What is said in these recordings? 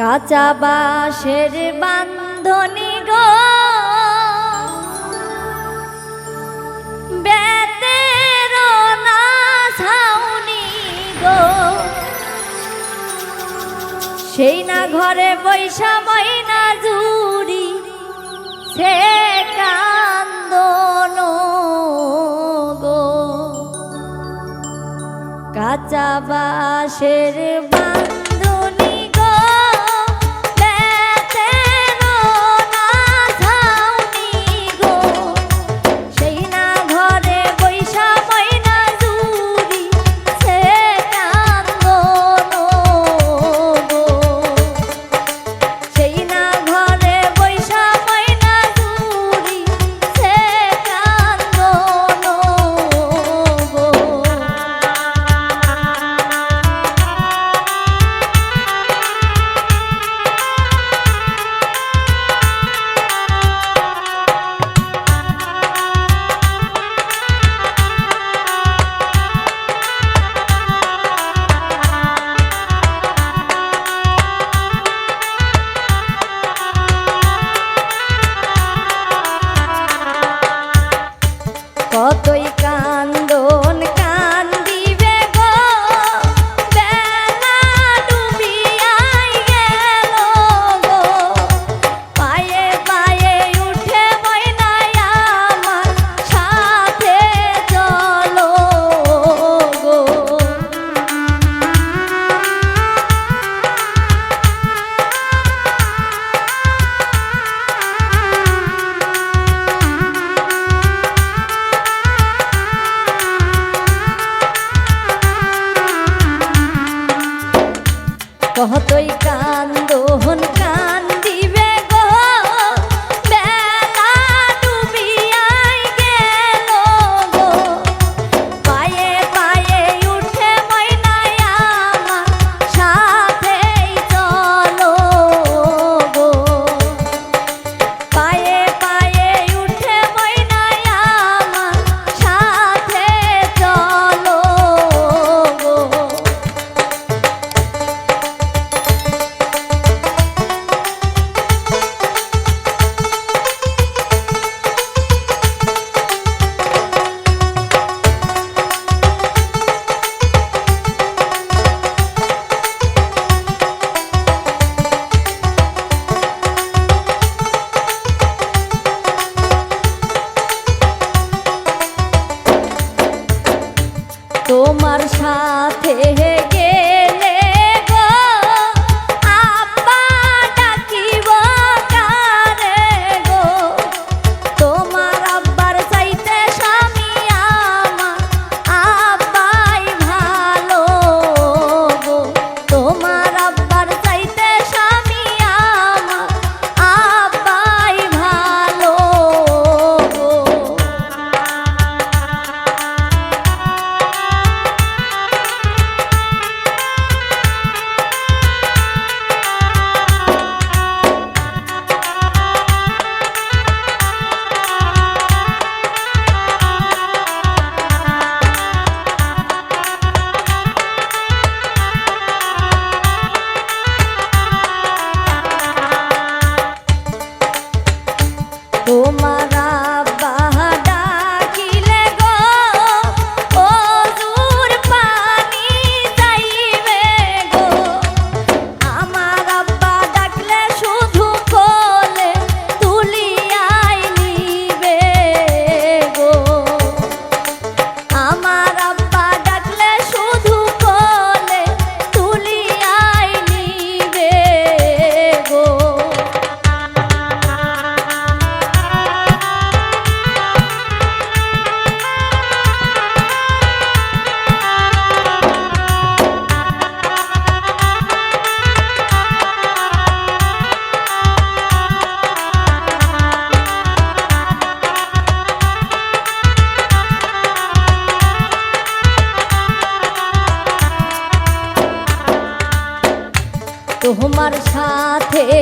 কাঁচা বাঁশের বান্ধনি গো। না ছাউনি গো। সেই না ঘরে বৈশা ময়না জুড়ি, সে কান্দন গো। কাঁচা বাঁশের বা যতই কান্দোহন কান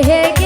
হে